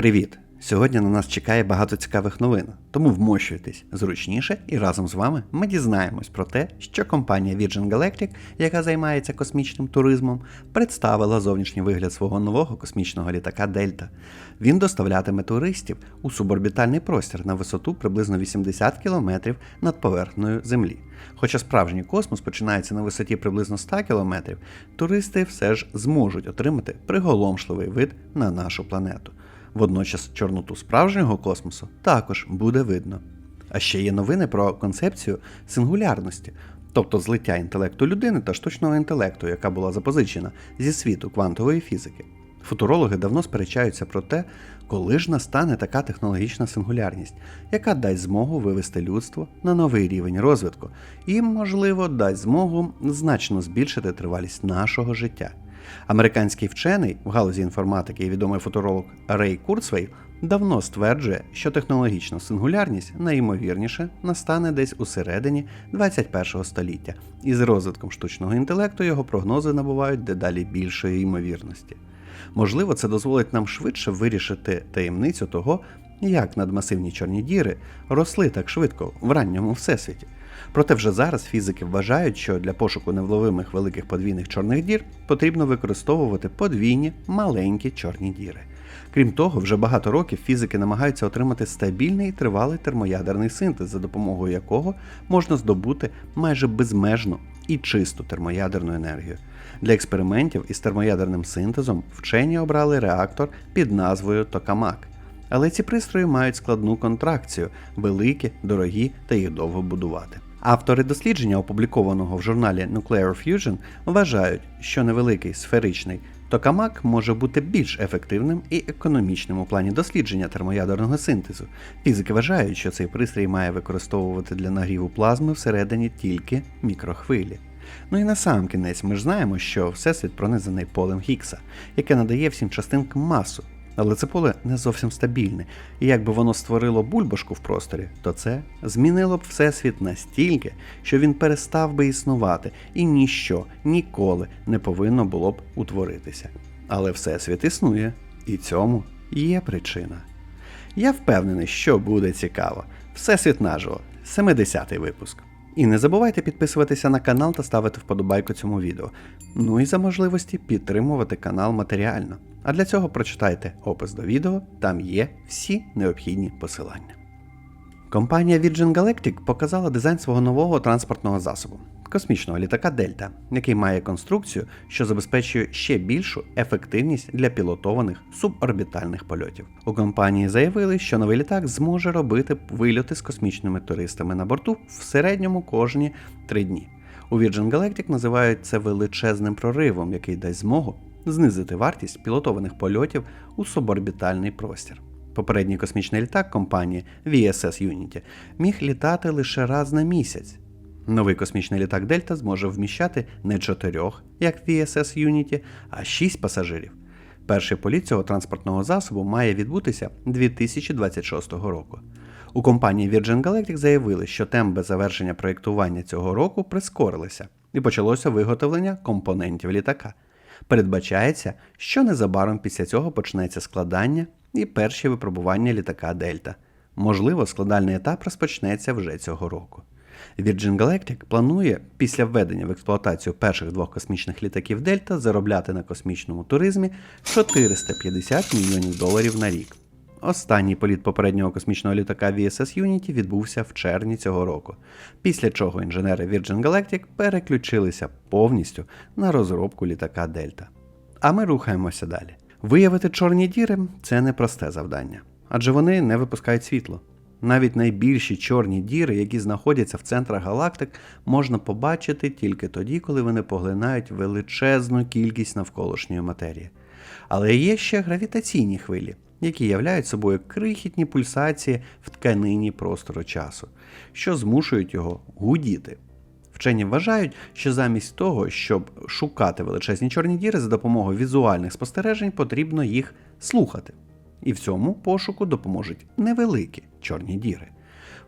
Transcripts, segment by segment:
Привіт! Сьогодні на нас чекає багато цікавих новин, тому вмощуйтесь зручніше і разом з вами ми дізнаємось про те, що компанія Virgin Galactic, яка займається космічним туризмом, представила зовнішній вигляд свого нового космічного літака Дельта. Він доставлятиме туристів у суборбітальний простір на висоту приблизно 80 км над поверхнею Землі. Хоча справжній космос починається на висоті приблизно 100 км, туристи все ж зможуть отримати приголомшливий вид на нашу планету. Водночас чорноту справжнього космосу також буде видно. А ще є новини про концепцію сингулярності, тобто злиття інтелекту людини та штучного інтелекту, яка була запозичена зі світу квантової фізики. Футурологи давно сперечаються про те, коли ж настане така технологічна сингулярність, яка дасть змогу вивести людство на новий рівень розвитку і, можливо, дасть змогу значно збільшити тривалість нашого життя. Американський вчений в галузі інформатики і відомий футуролог Рей Курцвей давно стверджує, що технологічна сингулярність найімовірніше настане десь у середині 21 століття, і з розвитком штучного інтелекту його прогнози набувають дедалі більшої ймовірності. Можливо, це дозволить нам швидше вирішити таємницю того, як надмасивні чорні діри росли так швидко в ранньому всесвіті. Проте вже зараз фізики вважають, що для пошуку невловимих великих подвійних чорних дір потрібно використовувати подвійні маленькі чорні діри. Крім того, вже багато років фізики намагаються отримати стабільний і тривалий термоядерний синтез, за допомогою якого можна здобути майже безмежну і чисту термоядерну енергію. Для експериментів із термоядерним синтезом вчені обрали реактор під назвою Токамак. Але ці пристрої мають складну контракцію, великі, дорогі та їх довго будувати. Автори дослідження, опублікованого в журналі Nuclear Fusion, вважають, що невеликий сферичний токамак може бути більш ефективним і економічним у плані дослідження термоядерного синтезу. Фізики вважають, що цей пристрій має використовувати для нагріву плазми всередині тільки мікрохвилі. Ну і на сам кінець ми ж знаємо, що всесвіт пронизаний полем Гіггса, яке надає всім частинкам масу. Але це поле не зовсім стабільне, і якби воно створило бульбашку в просторі, то це змінило б всесвіт настільки, що він перестав би існувати, і ніщо ніколи не повинно було б утворитися. Але всесвіт існує, і цьому є причина. Я впевнений, що буде цікаво. Всесвіт наживо, 70-й випуск. І не забувайте підписуватися на канал та ставити вподобайку цьому відео. Ну і за можливості підтримувати канал матеріально. А для цього прочитайте опис до відео, там є всі необхідні посилання. Компанія Virgin Galactic показала дизайн свого нового транспортного засобу космічного літака Дельта, який має конструкцію, що забезпечує ще більшу ефективність для пілотованих суборбітальних польотів. У компанії заявили, що новий літак зможе робити вильоти з космічними туристами на борту в середньому кожні три дні. У Virgin Galactic називають це величезним проривом, який дасть змогу знизити вартість пілотованих польотів у суборбітальний простір. Попередній космічний літак компанії VSS Unity міг літати лише раз на місяць. Новий космічний літак Дельта зможе вміщати не чотирьох, як VSS Unity, а шість пасажирів. Перший політ цього транспортного засобу має відбутися 2026 року. У компанії Virgin Galactic заявили, що темпи завершення проєктування цього року прискорилися і почалося виготовлення компонентів літака. Передбачається, що незабаром після цього почнеться складання і перші випробування літака Дельта. Можливо, складальний етап розпочнеться вже цього року. Virgin Galactic планує після введення в експлуатацію перших двох космічних літаків Дельта заробляти на космічному туризмі 450 мільйонів доларів на рік. Останній політ попереднього космічного літака VSS Unity відбувся в червні цього року, після чого інженери Virgin Galactic переключилися повністю на розробку літака Дельта. А ми рухаємося далі. Виявити чорні діри це непросте завдання, адже вони не випускають світло. Навіть найбільші чорні діри, які знаходяться в центрах галактик, можна побачити тільки тоді, коли вони поглинають величезну кількість навколишньої матерії. Але є ще гравітаційні хвилі, які являють собою крихітні пульсації в тканині простору часу, що змушують його гудіти. Вчені вважають, що замість того, щоб шукати величезні чорні діри за допомогою візуальних спостережень, потрібно їх слухати. І в цьому пошуку допоможуть невеликі чорні діри.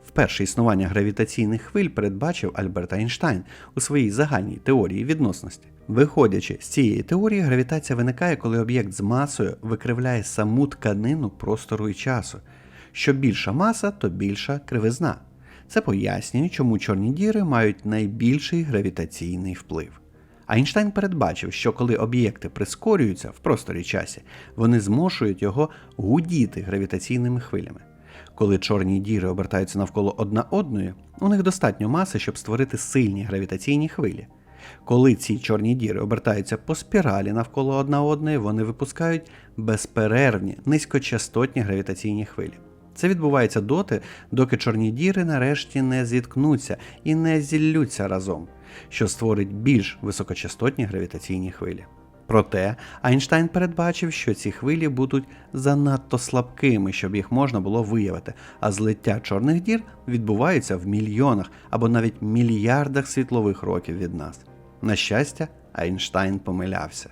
Вперше існування гравітаційних хвиль передбачив Альберт Айнштайн у своїй загальній теорії відносності. Виходячи з цієї теорії, гравітація виникає, коли об'єкт з масою викривляє саму тканину простору і часу. Що більша маса, то більша кривизна. Це пояснює, чому чорні діри мають найбільший гравітаційний вплив. Айнштайн передбачив, що коли об'єкти прискорюються в просторі часі, вони змушують його гудіти гравітаційними хвилями. Коли чорні діри обертаються навколо одна одної, у них достатньо маси, щоб створити сильні гравітаційні хвилі. Коли ці чорні діри обертаються по спіралі навколо одна одної, вони випускають безперервні низькочастотні гравітаційні хвилі. Це відбувається доти, доки чорні діри нарешті не зіткнуться і не зіллються разом, що створить більш високочастотні гравітаційні хвилі. Проте Айнштайн передбачив, що ці хвилі будуть занадто слабкими, щоб їх можна було виявити, а злиття чорних дір відбувається в мільйонах або навіть мільярдах світлових років від нас. На щастя, Айнштайн помилявся.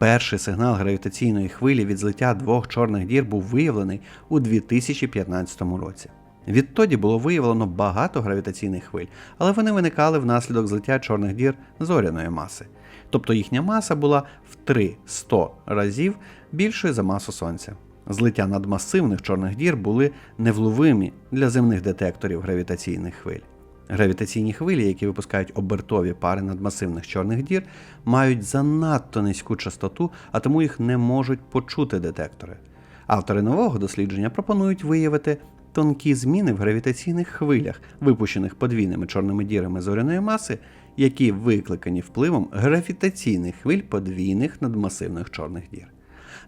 Перший сигнал гравітаційної хвилі від злиття двох чорних дір був виявлений у 2015 році. Відтоді було виявлено багато гравітаційних хвиль, але вони виникали внаслідок злиття чорних дір зоряної маси. Тобто їхня маса була в 300 разів більшою за масу Сонця. Злиття надмасивних чорних дір були невловимі для земних детекторів гравітаційних хвиль. Гравітаційні хвилі, які випускають обертові пари надмасивних чорних дір, мають занадто низьку частоту, а тому їх не можуть почути детектори. Автори нового дослідження пропонують виявити тонкі зміни в гравітаційних хвилях, випущених подвійними чорними дірами зоряної маси, які викликані впливом гравітаційних хвиль подвійних надмасивних чорних дір.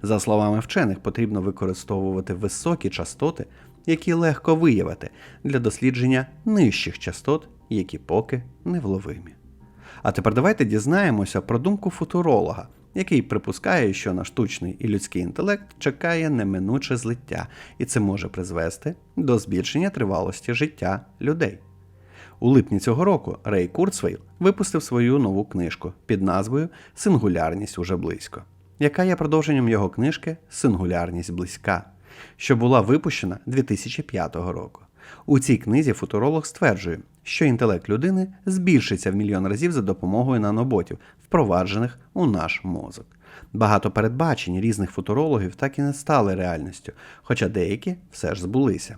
За словами вчених, потрібно використовувати високі частоти, які легко виявити для дослідження нижчих частот, які поки невловимі. А тепер давайте дізнаємося про думку футуролога, який припускає, що на штучний і людський інтелект чекає неминуче злиття, і це може призвести до збільшення тривалості життя людей. У липні цього року Рей Курцвейл випустив свою нову книжку під назвою Сингулярність уже близько, яка є продовженням його книжки Сингулярність близька, що була випущена 2005 року. У цій книзі футуролог стверджує, що інтелект людини збільшиться в мільйон разів за допомогою наноботів, впроваджених у наш мозок. Багато передбачень різних футурологів так і не стали реальністю, хоча деякі все ж збулися.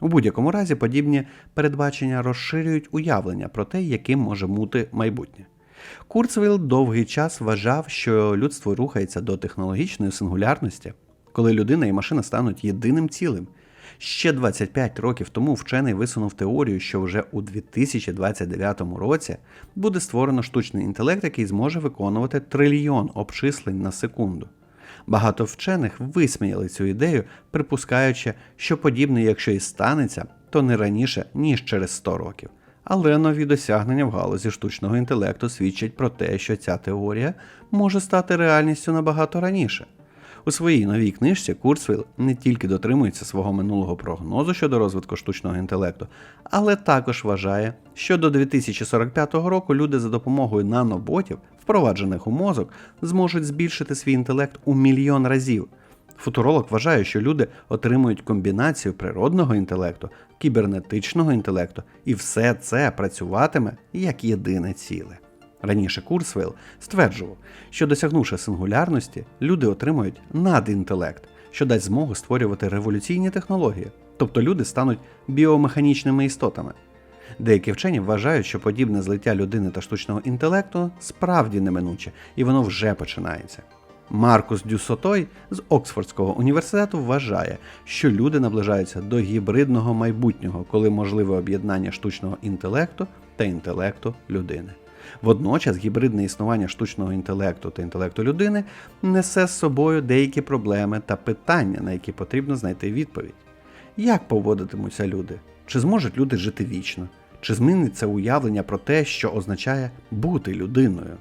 У будь-якому разі подібні передбачення розширюють уявлення про те, яким може бути майбутнє. Курцвейл довгий час вважав, що людство рухається до технологічної сингулярності, коли людина і машина стануть єдиним цілим. Ще 25 років тому вчений висунув теорію, що вже у 2029 році буде створено штучний інтелект, який зможе виконувати трильйон обчислень на секунду. Багато вчених висміяли цю ідею, припускаючи, що подібне, якщо і станеться, то не раніше, ніж через 100 років. Але нові досягнення в галузі штучного інтелекту свідчать про те, що ця теорія може стати реальністю набагато раніше. У своїй новій книжці Курцвейл не тільки дотримується свого минулого прогнозу щодо розвитку штучного інтелекту, але також вважає, що до 2045 року люди за допомогою наноботів, впроваджених у мозок, зможуть збільшити свій інтелект у мільйон разів. Футуролог вважає, що люди отримують комбінацію природного інтелекту, кібернетичного інтелекту, і все це працюватиме як єдине ціле. Раніше Курсвейл стверджував, що досягнувши сингулярності, люди отримують надінтелект, що дасть змогу створювати революційні технології, тобто люди стануть біомеханічними істотами. Деякі вчені вважають, що подібне злиття людини та штучного інтелекту справді неминуче, і воно вже починається. Маркус Дюсотой з Оксфордського університету вважає, що люди наближаються до гібридного майбутнього, коли можливе об'єднання штучного інтелекту та інтелекту людини. Водночас гібридне існування штучного інтелекту та інтелекту людини несе з собою деякі проблеми та питання, на які потрібно знайти відповідь. Як поводитимуться люди? Чи зможуть люди жити вічно? Чи зміниться уявлення про те, що означає бути людиною?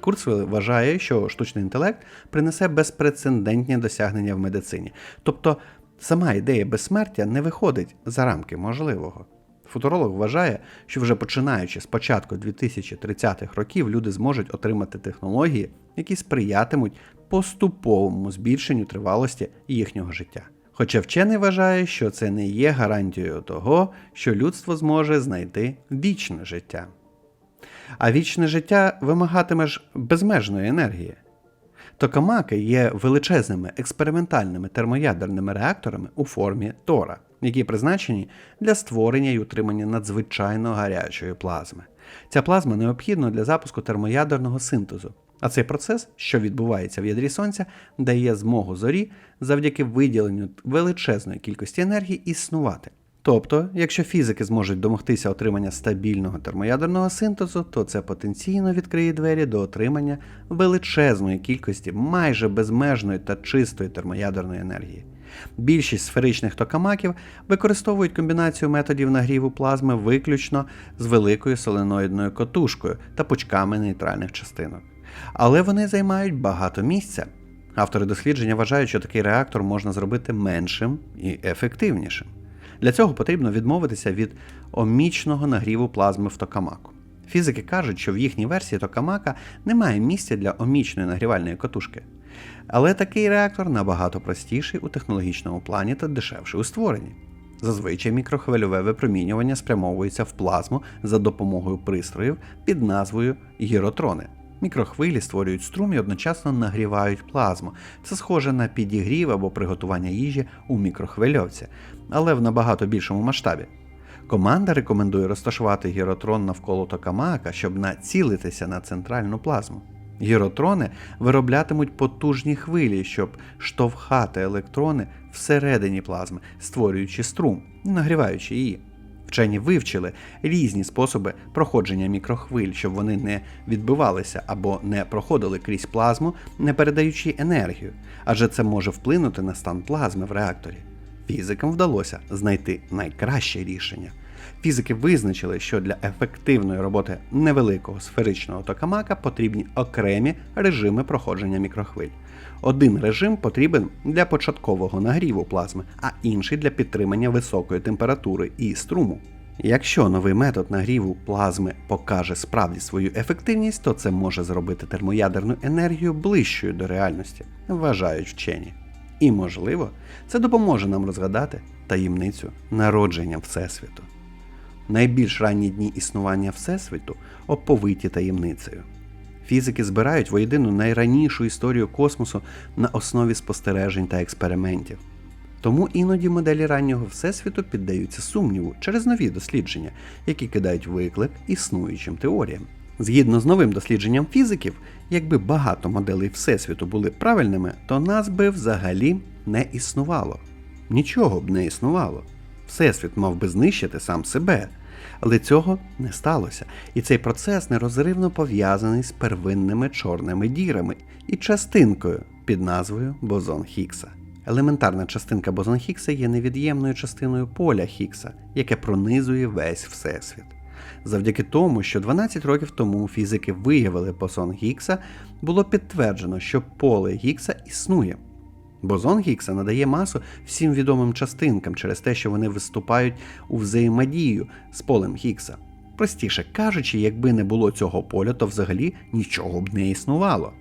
Курцвел вважає, що штучний інтелект принесе безпрецедентні досягнення в медицині. Тобто сама ідея безсмертя не виходить за рамки можливого. Футуролог вважає, що вже починаючи з початку 2030-х років люди зможуть отримати технології, які сприятимуть поступовому збільшенню тривалості їхнього життя. Хоча вчений вважає, що це не є гарантією того, що людство зможе знайти вічне життя. А вічне життя вимагатиме ж безмежної енергії. Токамаки є величезними експериментальними термоядерними реакторами у формі Тора, які призначені для створення і утримання надзвичайно гарячої плазми. Ця плазма необхідна для запуску термоядерного синтезу. А цей процес, що відбувається в ядрі сонця, дає змогу зорі завдяки виділенню величезної кількості енергії існувати. Тобто, якщо фізики зможуть домогтися отримання стабільного термоядерного синтезу, то це потенційно відкриє двері до отримання величезної кількості майже безмежної та чистої термоядерної енергії. Більшість сферичних токамаків використовують комбінацію методів нагріву плазми виключно з великою соленоїдною котушкою та пучками нейтральних частинок. Але вони займають багато місця. Автори дослідження вважають, що такий реактор можна зробити меншим і ефективнішим. Для цього потрібно відмовитися від омічного нагріву плазми в токамаку. Фізики кажуть, що в їхній версії токамака немає місця для омічної нагрівальної катушки. Але такий реактор набагато простіший у технологічному плані та дешевший у створенні. Зазвичай мікрохвильове випромінювання спрямовується в плазму за допомогою пристроїв під назвою гіротрони. Мікрохвилі створюють струм і одночасно нагрівають плазму. Це схоже на підігрів або приготування їжі у мікрохвильовці, але в набагато більшому масштабі. Команда рекомендує розташувати гіротрон навколо токамака, щоб націлитися на центральну плазму. Гіротрони вироблятимуть потужні хвилі, щоб штовхати електрони всередині плазми, створюючи струм, нагріваючи її. Вчені вивчили різні способи проходження мікрохвиль, щоб вони не відбивалися або не проходили крізь плазму, не передаючи енергію, адже це може вплинути на стан плазми в реакторі. Фізикам вдалося знайти найкраще рішення. Фізики визначили, що для ефективної роботи невеликого сферичного токамака потрібні окремі режими проходження мікрохвиль. Один режим потрібен для початкового нагріву плазми, а інший для підтримання високої температури і струму. Якщо новий метод нагріву плазми покаже справді свою ефективність, то це може зробити термоядерну енергію ближчою до реальності, вважають вчені. І, можливо, це допоможе нам розгадати таємницю народження Всесвіту. Найбільш ранні дні існування Всесвіту оповиті таємницею. Фізики збирають воєдину найранішу історію космосу на основі спостережень та експериментів. Тому іноді моделі раннього Всесвіту піддаються сумніву через нові дослідження, які кидають виклик існуючим теоріям. Згідно з новим дослідженням фізиків, якби багато моделей Всесвіту були правильними, то нас би взагалі не існувало. Нічого б не існувало. Всесвіт мав би знищити сам себе. Але цього не сталося, і цей процес нерозривно пов'язаний з первинними чорними дірами і частинкою під назвою Бозон Хіггса. Елементарна частинка Бозон Хіггса є невід'ємною частиною поля Хіггса, яке пронизує весь Всесвіт. Завдяки тому, що 12 років тому фізики виявили бозон Гіггса, було підтверджено, що поле Гіггса існує. Бозон Гіггса надає масу всім відомим частинкам через те, що вони виступають у взаємодію з полем Гіггса. Простіше кажучи, якби не було цього поля, то взагалі нічого б не існувало.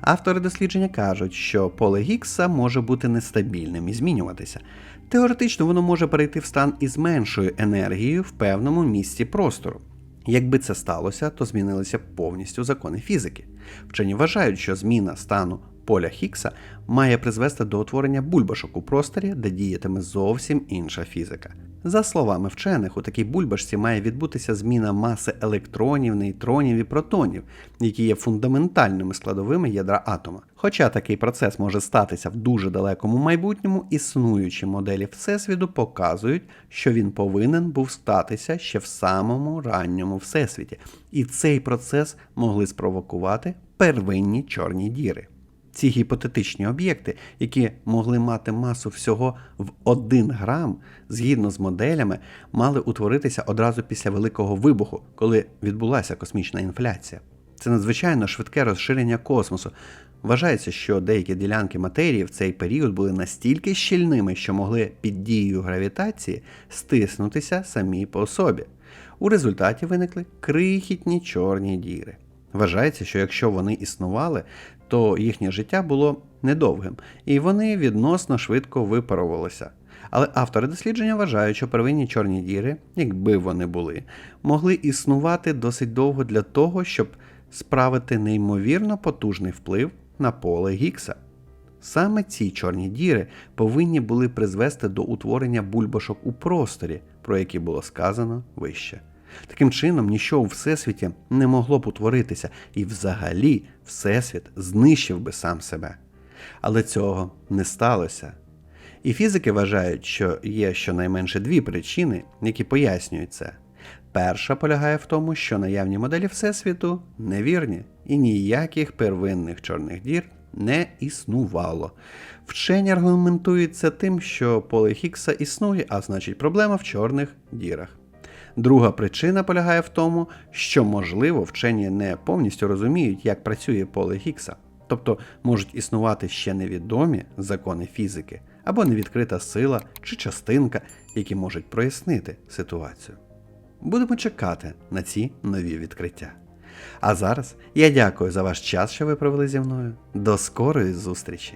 Автори дослідження кажуть, що поле Гіггса може бути нестабільним і змінюватися. Теоретично воно може перейти в стан із меншою енергією в певному місці простору. Якби це сталося, то змінилися повністю закони фізики. Вчені вважають, що зміна стану поля Хіггса має призвести до утворення бульбашок у просторі, де діятиме зовсім інша фізика. За словами вчених, у такій бульбашці має відбутися зміна маси електронів, нейтронів і протонів, які є фундаментальними складовими ядра атома. Хоча такий процес може статися в дуже далекому майбутньому, існуючі моделі Всесвіту показують, що він повинен був статися ще в самому ранньому всесвіті, і цей процес могли спровокувати первинні чорні діри. Ці гіпотетичні об'єкти, які могли мати масу всього в 1 грам, згідно з моделями, мали утворитися одразу після Великого вибуху, коли відбулася космічна інфляція. Це надзвичайно швидке розширення космосу. Вважається, що деякі ділянки матерії в цей період були настільки щільними, що могли під дією гравітації стиснутися самі по собі. У результаті виникли крихітні чорні діри. Вважається, що якщо вони існували, то їхнє життя було недовгим, і вони відносно швидко випарувалися. Але автори дослідження вважають, що первинні чорні діри, якби вони були, могли існувати досить довго для того, щоб справити неймовірно потужний вплив на поле Гікса. Саме ці чорні діри повинні були призвести до утворення бульбашок у просторі, про які було сказано вище. Таким чином, нічого у всесвіті не могло б утворитися, і взагалі Всесвіт знищив би сам себе. Але цього не сталося. І фізики вважають, що є щонайменше дві причини, які пояснюють це. Перша полягає в тому, що наявні моделі Всесвіту невірні, і ніяких первинних чорних дір не існувало. Вчені аргументують це тим, що поле Хіггса існує, а значить проблема в чорних дірах. Друга причина полягає в тому, що, можливо, вчені не повністю розуміють, як працює поле Гіггса. Тобто можуть існувати ще невідомі закони фізики або невідкрита сила чи частинка, які можуть прояснити ситуацію. Будемо чекати на ці нові відкриття. А зараз я дякую за ваш час, що ви провели зі мною. До скорої зустрічі!